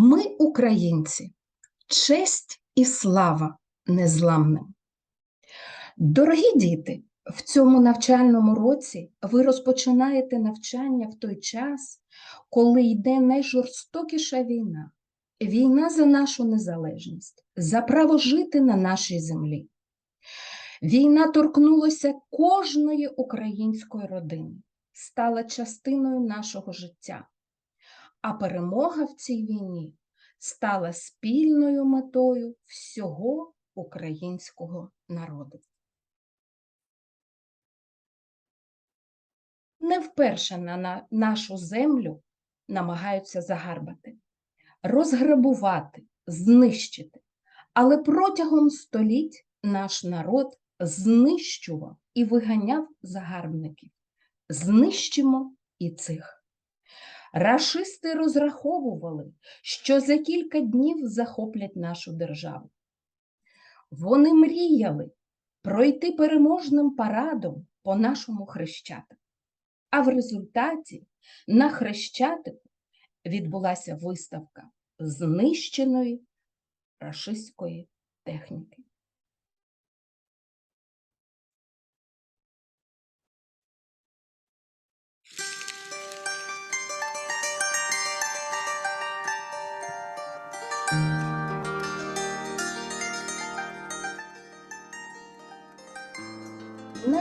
Ми, українці, честь і слава незламним. Дорогі діти, в цьому навчальному році ви розпочинаєте навчання в той час, коли йде найжорстокіша війна. Війна за нашу незалежність, за право жити на нашій землі. Війна торкнулася кожної української родини, стала частиною нашого життя. А перемога в цій війні стала спільною метою всього українського народу. Не вперше на на- нашу землю намагаються загарбати, розграбувати, знищити. Але протягом століть наш народ знищував і виганяв загарбників. Знищимо і цих. Рашисти розраховували, що за кілька днів захоплять нашу державу. Вони мріяли пройти переможним парадом по нашому хрещатику. А в результаті на хрещатику відбулася виставка знищеної рашистської техніки.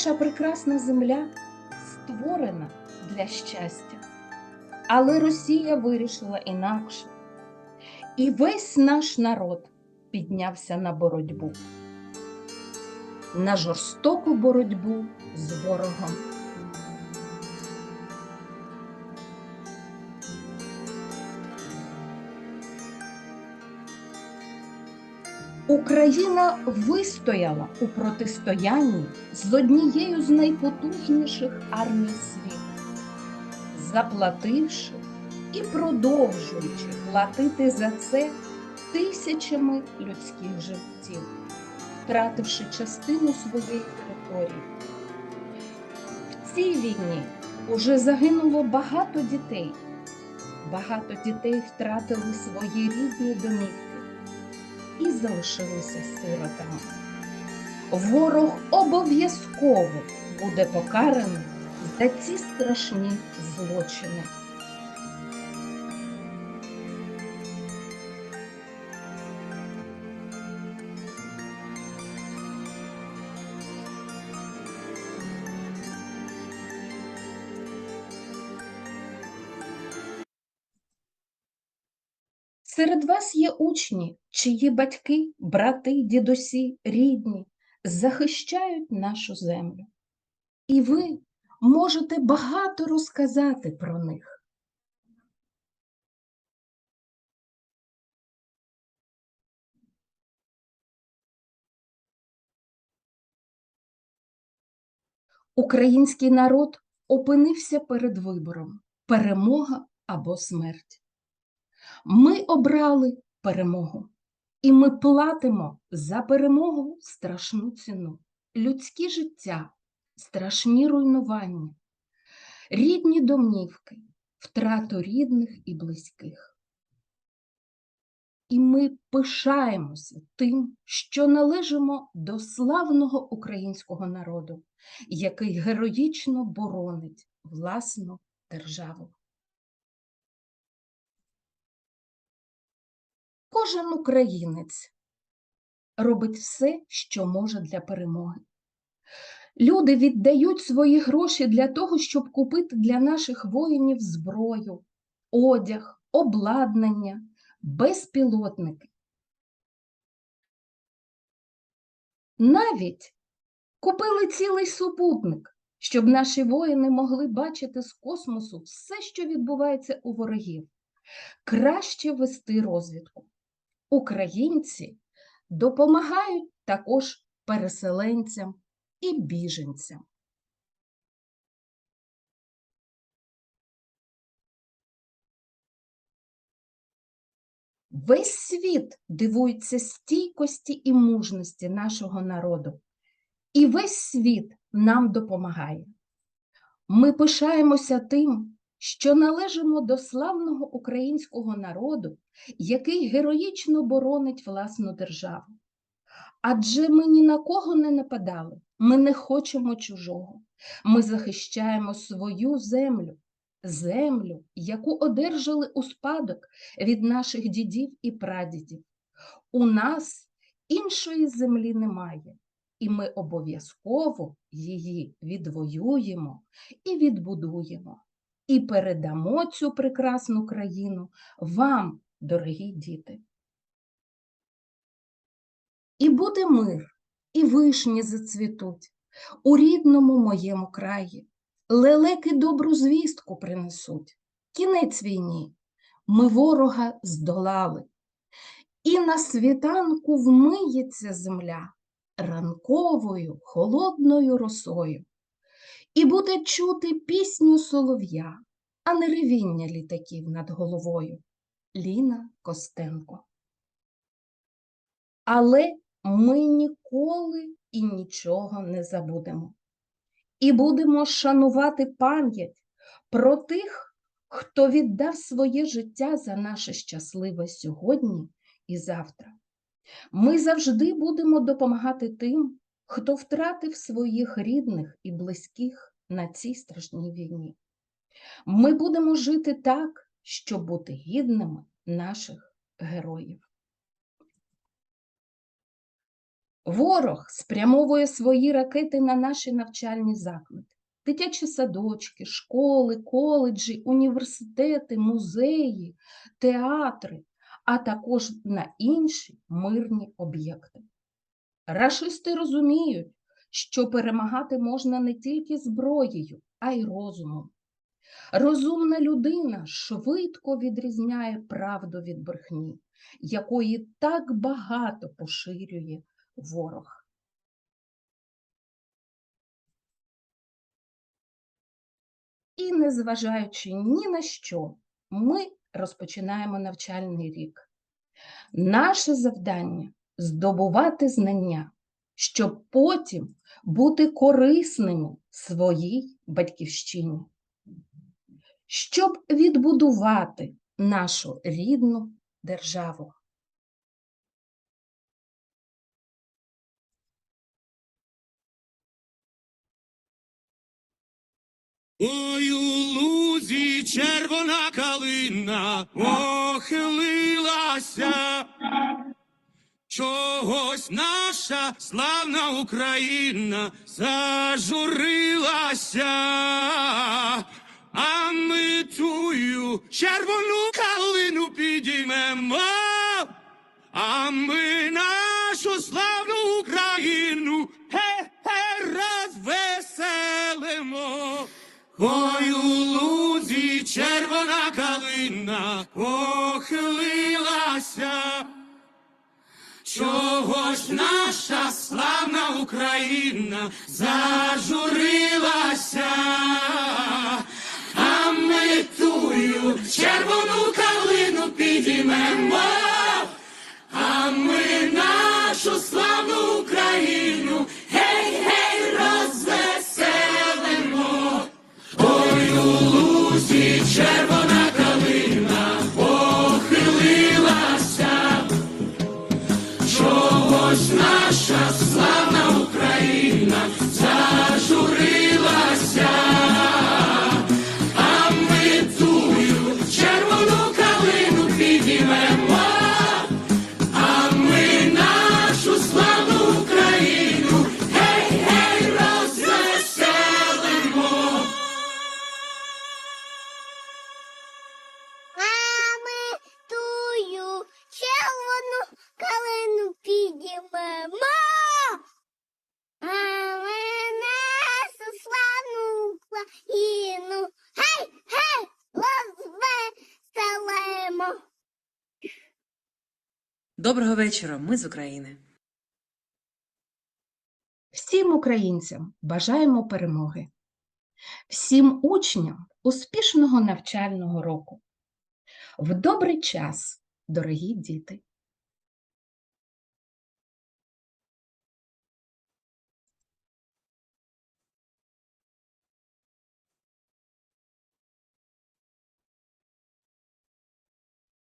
Наша прекрасна земля створена для щастя, але Росія вирішила інакше. І весь наш народ піднявся на боротьбу, на жорстоку боротьбу з ворогом. Україна вистояла у протистоянні з однією з найпотужніших армій світу, заплативши і продовжуючи платити за це тисячами людських життів, втративши частину своєї території. В цій війні уже загинуло багато дітей. Багато дітей втратили свої рідні домівки і залишилися сиротами. Ворог обов'язково буде покараний за ці страшні злочини. Серед вас є учні, чиї батьки, брати, дідусі, рідні захищають нашу землю. І ви можете багато розказати про них. Український народ опинився перед вибором перемога або смерть. Ми обрали перемогу, і ми платимо за перемогу страшну ціну, людські життя, страшні руйнування, рідні домівки, втрату рідних і близьких. І ми пишаємося тим, що належимо до славного українського народу, який героїчно боронить власну державу. Кожен українець робить все, що може для перемоги. Люди віддають свої гроші для того, щоб купити для наших воїнів зброю, одяг, обладнання, безпілотники. Навіть купили цілий супутник, щоб наші воїни могли бачити з космосу все, що відбувається у ворогів. Краще вести розвідку. Українці допомагають також переселенцям і біженцям. Весь світ дивується стійкості і мужності нашого народу, і весь світ нам допомагає. Ми пишаємося тим, що належимо до славного українського народу, який героїчно боронить власну державу. Адже ми ні на кого не нападали, ми не хочемо чужого. Ми захищаємо свою землю, землю, яку одержали у спадок від наших дідів і прадідів. У нас іншої землі немає, і ми обов'язково її відвоюємо і відбудуємо, і передамо цю прекрасну країну вам, дорогі діти. І буде мир, і вишні зацвітуть у рідному моєму краї. Лелеки добру звістку принесуть. Кінець війні. Ми ворога здолали. І на світанку вмиється земля ранковою холодною росою. І буде чути пісню солов'я, а не ревіння літаків над головою. Ліна Костенко. Але ми ніколи і нічого не забудемо. І будемо шанувати пам'ять про тих, хто віддав своє життя за наше щасливе сьогодні і завтра. Ми завжди будемо допомагати тим, хто втратив своїх рідних і близьких на цій страшній війні. Ми будемо жити так, щоб бути гідними наших героїв. Ворог спрямовує свої ракети на наші навчальні заклади, дитячі садочки, школи, коледжі, університети, музеї, театри, а також на інші мирні об'єкти. Рашисти розуміють, що перемагати можна не тільки зброєю, а й розумом. Розумна людина швидко відрізняє правду від брехні, якої так багато поширює ворог. І незважаючи ні на що, ми розпочинаємо навчальний рік. Наше завдання здобувати знання, щоб потім бути корисними своїй батьківщині, щоб відбудувати нашу рідну державу. Ой, у лузі червона калина похилилася. Чогось наша славна Україна зажурилася, а ми тую червону калину підіймемо, а ми нашу славну Україну розвеселимо. Ой, у лузі червона калина похилилася. Наша славна Україна зажурилася, Доброго вечора, ми з України. Всім українцям бажаємо перемоги. Всім учням успішного навчального року. В добрий час, дорогі діти!